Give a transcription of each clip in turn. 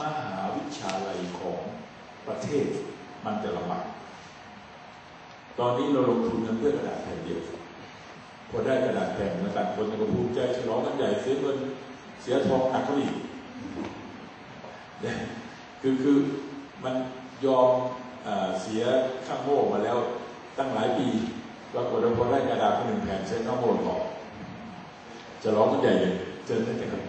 มหาวิชาลัยของประเทศมันจะลำบากตอนนี้เราลงทุนเพื่อกระดาษแผ่นเดียวพอได้กระดาษแผ่นมาต่างคนก็ภูมิใจฉลองกันใหญ่เสียเงินเสียทองหนักก็อีกคือคือมันยอมเสียข้างโง่มาแล้วตั้งหลายปีปรากฏว่าพอได้กระดาษเพีนหนึ่งแผ่นใช้ข้างโง่ต่อจะร้องกันใหญ่เลยเจอได้ไหมครับ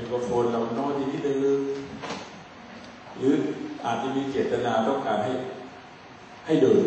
ไมโครโฟนเราโน้อยนิดนึงหรืออาจจะมีเจตนาต้องการให้ให้เดิน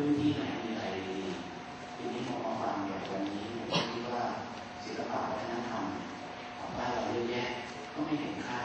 พื้นที่ไหนมีอะไรดีทีนี้ผมมาฟังแบบตยวันนี้ผมคิดว่าศิลปะวัฒนธรรมของบ้านเราเยอะแยะก็ไม่เห็นค่า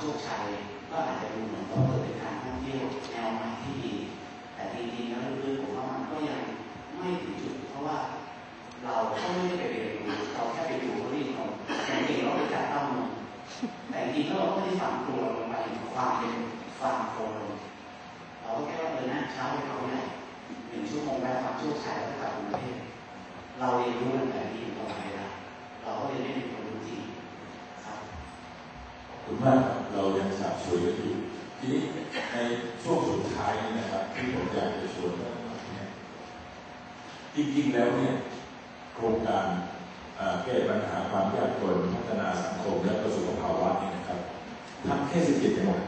โชคชัยก็อาจจะดูเหมือนว่าเป็นการท่องเที่ยวแนวใหม่ที่ดี แต่จริงๆแล้วเรื่องผมว่ามันก็ยังไม่ถึงจุด เพราะว่า เราก็ไม่ได้ไปเรียนรู้เราแค่ไปดูเขาเรียเขาแต่จริงเราไปจับตั้งมือแต่จริงเราก็ไม่ได้ฝังตัวลงไปความเป็นความโฟลเราก็แค่ว่าเออนะเช้าไปเขาเนี่ยหนึ่งชั่วโมงแรกความโชคชัยแล้วกลับกรุงเทพเราเรียนรู้แบบนี้อยู่ตลอดเวละเราก็เลยไม่เป็นคนรู้จริงครับขอบคุณมาก เรายังสับสนอยู่ทีนี้ในช่วงสุดท้ายนี่นะครับที่ผมอยากจะชวนเนี่จริงแล้วเนี่ยโครงการแก้ปัญหาความยากจนพัฒนาสังคมและประสุขภาวะนี่นะครับทำแค่ 17 จังหวัด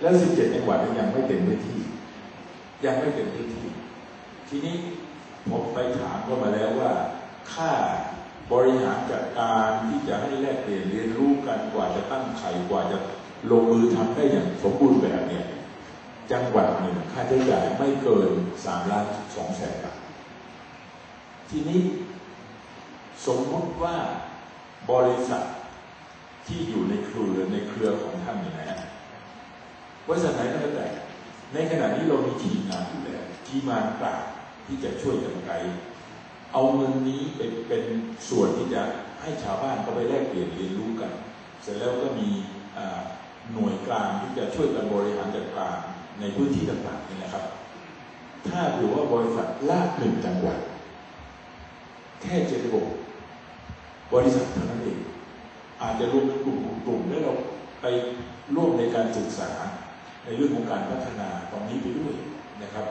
และ17 จังหวัดยังไม่เต็มพื้นที่ ยังไม่เต็มพื้นที่ ทีนี้ผมไปถามก็มาแล้วว่า ค่า บริหารจัดการที่จะให้แลกเปลี่ยนเรียนรู้กันกว่าจะตั้งไข่กว่าจะลงมือทำได้อย่างสมบูรณ์แบบเนี่ยจังหวัดหนึ่งค่าใช้จ่ายไม่เกินสามล้านสองแสนบาททีนี้สมมติว่าบริษัทที่อยู่ในเครือในเครือของท่านนี่นะบริษัทไหนก็แล้วแต่ในขณะนี้เรามีทีมงานอยู่แล้วทีมงานต่างที่จะช่วยกันไกด์ เอาเงินนี้เป็นเป็นส่วนที่จะให้ชาวบ้านเขาไปแลกเปลี่ยนเรียนรู้กัน เสร็จแล้วก็มีหน่วยกลางที่จะช่วยกันบริหารจัดการในพื้นที่ต่างๆนี่นะครับ ถ้าถือว่าบริษัทลากหนึ่งจังหวัดแค่เจ็ดระบบบริษัทเท่านั้นเองอาจจะรวมเป็นกลุ่มกลุ่มแล้วเราไปร่วมในการศึกษาในเรื่องของการพัฒนาตรงนี้ไปด้วยนะครับ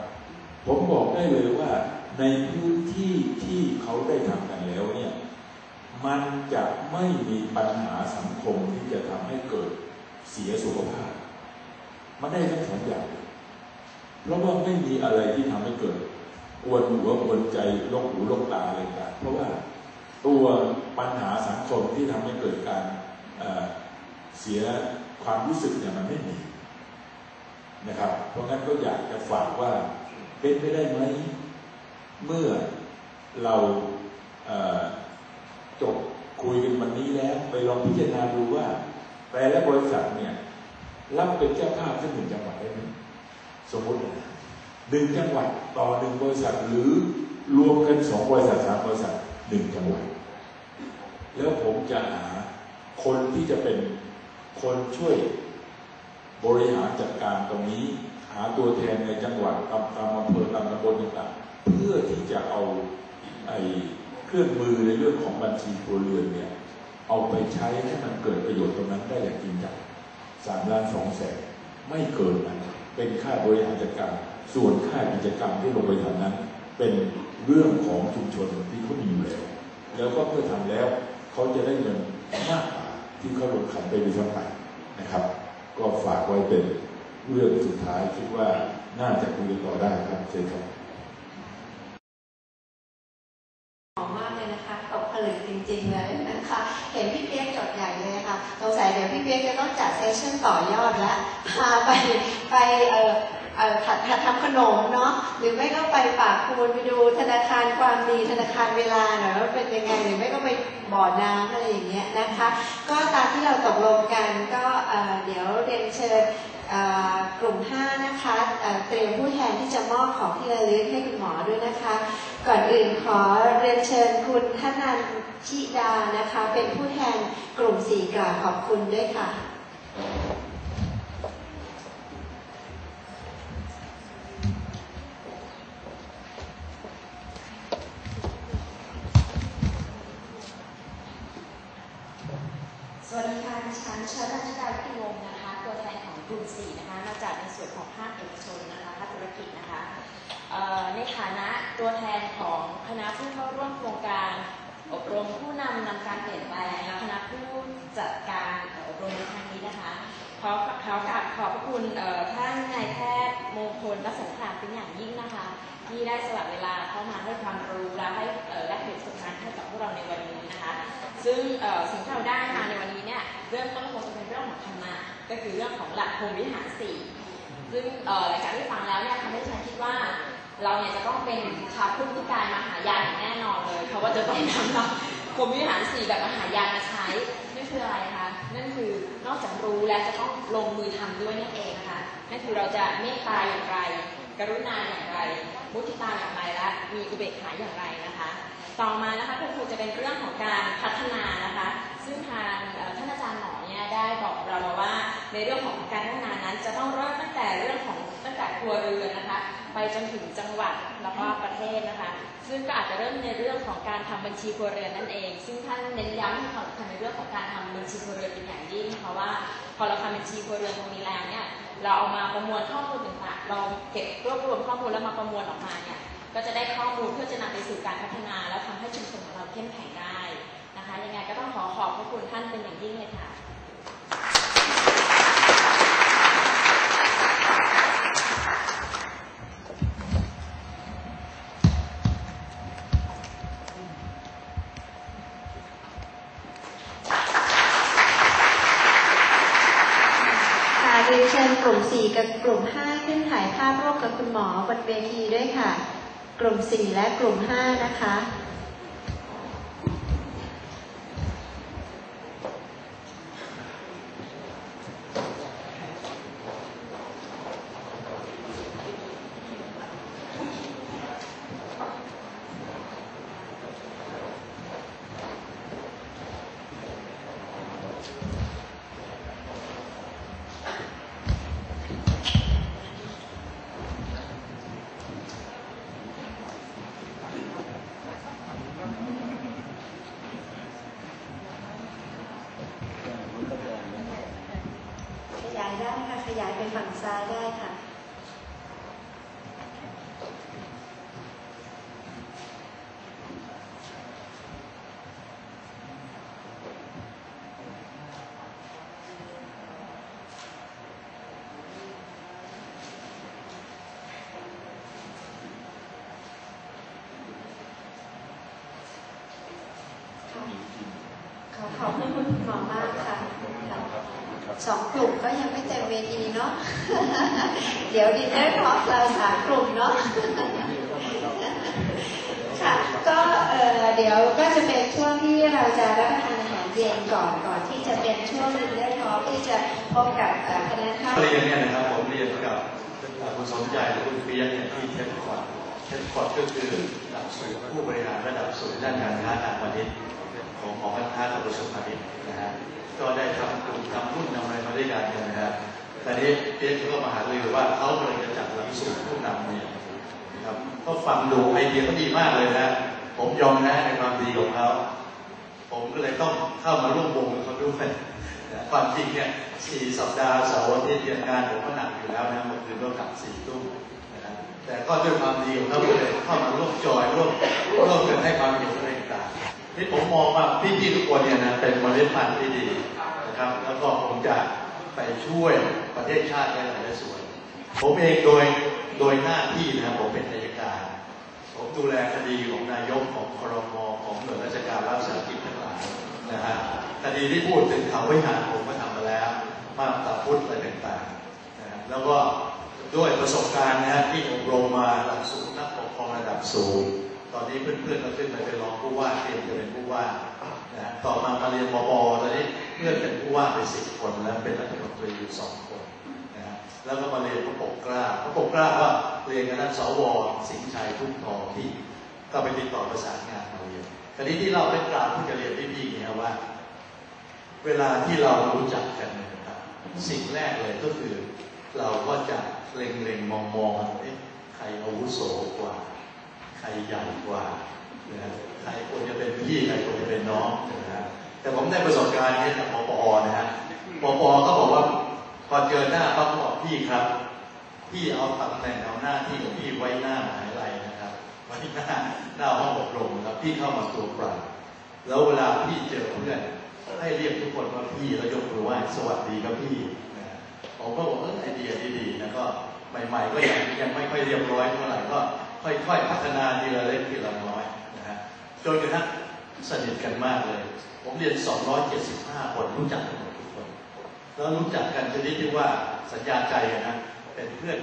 ผมบอก ได้เลยว่าในพื้นที่ที่เขาได้ทำกันแล้วเนี่ยมันจะไม่มีปัญหาสังคมที่จะทำให้เกิดเสียสุขภาพ มันได้ทั้งสองอย่าง เพราะว่าไม่มีอะไรที่ทำให้เกิดกวนหัวกวนใจลกหูลกตาอะไรต่างเพราะว่าตัวปัญหาสังคมที่ทำให้เกิดการเเสียความรู้สึกเนี่ยมันไม่มีนะครับ เพราะงั้นก็อยากจะฝากว่า เป็นไปได้ไหม เมื่อเราเจบคุยกันวันนี้แล้ว ไปลองพิจารณาดูว่า แต่ละบริษัทเนี่ยรับเป็นเจ้าภาพที่หนึ่งจังหวัดได้ไหมสมมตินะหนึ่งจังหวัดต่อหนึ่งบริษัทหรือรวมกันสองบริษัทสามบริษัทหนึ่งจังหวัด แล้วผมจะหาคนที่จะเป็นคนช่วย บริหารจัดการตรงนี้ หาตัวแทนในจังหวัดตามตามอำเภอตามตำบลต่างๆเพื่อที่จะเอาไอ้เครื่องมือในเรื่องของบัญชีครัวเรือนเนี่ยเอาไปใช้ให้มันเกิดประโยชน์ตรงนั้นได้อย่างจริงจังสามล้านสองแสนไม่เกินนั้นเป็นค่าบริหารจัดการส่วนค่ากิจกรรมที่ลงไปทำนั้น เป็นเรื่องของชุมชนที่เขามีอยู่แล้ว แล้วก็เพื่อทำแล้วเขาจะได้เงินมากกว่าที่เขาลงขันไปด้วยซ้ำไปนะครับ ก็ฝากไว้เป็นเรื่องสุดท้ายคิดว่าน่าจะคุยต่อได้ครับเชิญครับหอมมากเลยนะคะตกผลึกจริงๆเลยนะคะ เห็นพี่เปียกจดใหญ่เลยค่ะสงสัยเดี๋ยวพี่เปียกจะต้องจัดเซสชั่นต่อยอดแล้วพาไปไปเอ่อเอ่อ หัดหัดทำขนมเนาะหรือไม่ก็ไปปากคูนไปดูธนาคารความดีธนาคารเวลาหน่อยว่าเป็นยังไงหรือไม่ก็ไปบ่อน้ำอะไรอย่างเงี้ยนะคะ ก็ตามที่เราตกลงกันก็เดี๋ยวเรียนเชิญกลุ่ม 5 นะคะเตรียมผู้แทนที่จะมอบของที่ระลึกให้คุณหมอด้วยนะคะ ก่อนอื่นขอเรียนเชิญคุณธนันชิดานะคะ เป็นผู้แทนกลุ่มสี่กล่าวขอบคุณด้วยค่ะ ฉันชนันทดาวิทย์วงศ์นะคะ ตัวแทนของกลุ่ม4นะคะ มาจากในส่วนของภาคเอกชนนะคะภาคธุรกิจนะคะในฐานะตัวแทนของคณะผู้เข้าร่วมโครงการ อบรมผู้นำนำการเปลี่ยนแปลงและคณะผู้จัดการอบรมในครั้งนี้นะคะขอขอกราบขอบพระคุณท่านนายแพทย์มงคลรัศนครามเป็นอย่างยิ่งนะคะ ที่ได้สละเวลาเข้ามาให้ความรู้และให้แลกเปลี่ยนประสบการณ์ให้กับพวกเราในวันนี้นะคะ ซึ่งสิ่งที่เราได้มาในวันนี้ เนี่ยเริ่มต้นคงจะเป็นเรื่องของธรรมะก็คือเรื่องของหลักพรหมวิหารสี่ซึ่งเอ่อหลังจากที่ฟังแล้วเนี่ยทำให้ฉันคิดว่า เราเนี่ยจะต้องเป็นชาวพุทธนิกายมหายานอย่างแน่นอนเลย เพราะว่าจะต้องนำหลักพรหมวิหารสี่แบบมหายานมาใช้นั่นคืออะไรคะนั่นคือนอกจากรู้แล้วจะต้องลงมือทำด้วยนั่นเองนะคะนั่นคือเราจะเมตตาอย่างไร กรุณาอย่างไร มุทิตาอย่างไรและมีอุเบกขาอย่างไรนะคะ ต่อมานะคะก็คือจะเป็นเรื่องของการพัฒนานะคะ ซึ่งทางท่านอาจารย์หมอเนี่ยได้บอกเรามาว่า ในเรื่องของการพัฒนานั้นจะต้องเริ่มตั้งแต่เรื่องของตั้งแต่ครัวเรือนนะคะ ไปจนถึงจังหวัดแล้วก็ประเทศนะคะ ซึ่งก็อาจจะเริ่มในเรื่องของการทำบัญชีครัวเรือนนั่นเอง ซึ่งท่านเน้นย้ำให้ความสำคัญในเรื่องของการทำบัญชีครัวเรือนเป็นอย่างยิ่งนะคะว่า พอเราทำบัญชีครัวเรือนตรงนี้แล้วเนี่ยเราเอามาประมวลข้อมูลต่างๆ เราเก็บรวบรวมข้อมูลแล้วมาประมวลออกมาเนี่ยก็จะได้ข้อมูลเพื่อจะนำไปสู่การพัฒนา แล้วทำให้ชุมชนของเราเข้มแข็งได้ คะยังไงก็ต้องขอขอบพระคุณท่านเป็นอย่างยิ่งเลยค่ะ ค่เชิญกลุ่ม 4 กับกลุ่ม 5 ขึ้นถ่ายภาพร่วมกับคุณหมอบนเวทีด้วยค่ะ กลุ่ม 4 และกลุ่ม 5 นะคะ คุณคุณหมอมากค่ะสองกลุ่มก็ยังไม่เต็มเวทีเนาะ เดี๋ยวดินเนอร์ทอล์กเราสามกลุ่มเนาะ ค่ะ ก็เอ่อเดี๋ยวก็จะเป็นช่วงที่เราจะรับประทานอาหารเย็นก่อนก่อนที่จะเป็นช่วงดินเนอร์ทอล์กที่จะพบกับเอ่อคณะข้าเรียนเนี่ยนะครับผมเรียนกับคุณสมใจและคุณเปียกเนี่ยที่เทสคอร์ดเทสคอร์ดก็คือหลักสูตรผู้บริหารระดับสูงด้านการค้าการพาณิชย์ ของหอการค้ากับกระทรวงพาณิชย์นะฮะก็ได้ทำกลุ่มทำหุ้นทำอะไรมาได้วยกันนะฮะแต่นี้เปียกก็มาหารือว่าเขากำลังจะจัดหลักสูตรผู้นำเนี่ยนะครับก็ฟังดูไอเดียก็ดีมากเลยนะผมยอมแพ้ในความดีของเขาผมก็เลยต้องเข้ามาร่วมวงกับเขาด้วยความจริงเนี่ยสี่สัปดาห์เสาร์อาทิตย์เรียนงานผมก็หนักอยู่แล้วนะเมื่อคืนก็กลับสี่ทุ่มนะแต่ก็ด้วยความดีของเขาเลยเข้ามาร่วมจอยร่วมร่วมกันให้ความเห็นอะไรต่าง ๆนี่ผมมองว่าพี่ๆทุกคนเนี่ยนะเป็นเมล็ดพันธุ์ที่ดีนะครับ แล้วก็ผมจะไปช่วยประเทศชาติในหลายๆส่วน ผมเองโดยโดยหน้าที่นะครับผมเป็นอัยการ ผมดูแลคดีของนายกของครมของหน่วยราชการรัฐสาหกิจทั้งหลายนะฮะคดีที่พูดถึงเขาไว้หาผมก็ทำมาแล้วมาตาพุทธอะไรต่างๆนะฮะแล้วก็ด้วยประสบการณ์นะฮะที่อบรมมาหลักสูตรนักปกครองระดับสูง ตอนนี้เพื่อนๆก็ขึ้นไปเป็นรองผู้ว่าเตรียมจะเป็นผู้ว่านะฮะต่อมามาเรียนปปตอนนี้เพื่อนเป็นผู้ว่าไปสิบคนแล้วเป็นรัฐมนตรีอยู่สองคนนะฮะแล้วก็มาเรียนพระปกกล้าพระปกกล้าก็เรียนกับท่านสวสิงห์ชัยทุ่งทองที่ก็ไปติดต่อประสานงานมาเรียนคราวนี้ที่เราได้กล่าวที่จะเรียนพี่ๆเนี่ยว่า เวลาที่เรารู้จักกันนะครับสิ่งแรกเลยก็คือ เราก็จะเล็งๆมองๆเอ๊ะใครอาวุโสกว่า รใหญ่กว่านะฮะใครควรจะเป็นพี่ใครควรจะเป็นน้องนะฮะแต่ผมได้ประสบการณ์นี้จากปปอนะฮะปปอก็บอกว่าพอเจอหน้าปั๊บบอกพี่ครับ พี่เอาตำแหน่งเอาหน้าที่ของพี่ไว้หน้ามหาวิทยาลัยนะครับไว้หน้าหน้าห้องอบรมครับพี่เข้ามาตัวเปล่าแล้วเวลาพี่เจอเพื่อนให้เรียกทุกคนว่าพี่แล้วยกมือไหว้สวัสดีครับพี่นะผมก็บอกเออไอเดียดีๆนะก็ใหม่ๆก็ยังยังไม่ค่อยเรียบร้อยเท่าไหร่ก็ ค่อยๆพัฒนาทีละเล็กทีละน้อยนะฮะจนกระทั่งสนิทกันมากเลย ผมเรียน 275 คนรู้จักกันหมดทุกคน แล้วรู้จักกันชนิดที่ว่าสัญญาใจนะเป็นเพื่อน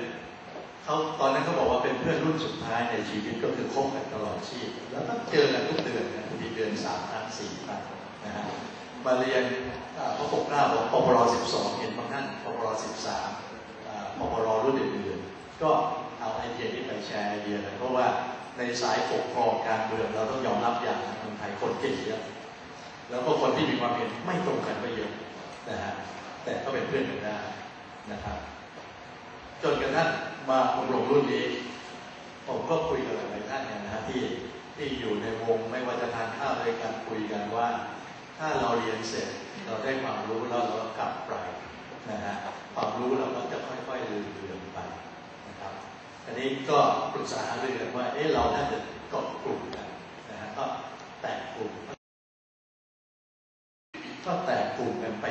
เขาตอนนั้นเขาบอกว่าเป็นเพื่อนรุ่นสุดท้ายในชีวิตก็คือคบกันตลอดชีพ แล้วก็เจอกันทุกเดือนนะทุกเดือนสามครั้งสี่ครั้งนะฮะมาเรียนพระปกเกล้าบอกปปร12 เห็นบางท่านปปร13อ่าปปรรุ่นอื่นๆก็ เอาไอเดียนี้ไปแชร์ไอเดียเลยเพราะว่าในสายปกครองการเมืองเราต้องยอมรับอย่างนะคนไทยคนเก่งเยอะแล้วก็คนที่มีความเห็นไม่ตรงกันก็เยอะนะฮะแต่ก็เป็นเพื่อนกันได้นะครับ จนกระทั่งมาอบรมรุ่นนี้ ผมก็คุยกับหลายท่านเนี่ยนะฮะที่ที่อยู่ในวงไม่ว่าจะทานข้าวด้วยกันคุยกันว่า ถ้าเราเรียนเสร็จเราได้ความรู้แล้วเรากลับไปนะฮะความรู้เราก็จะค่อยๆลืมเลือนไปนะครับ อันนี้ก็ปรึกษาหารือกันว่า เอ๊ะเราน่าจะกดกลุ่มกันนะฮะก็แตกกลุ่มก็แตกกลุ่มกันไป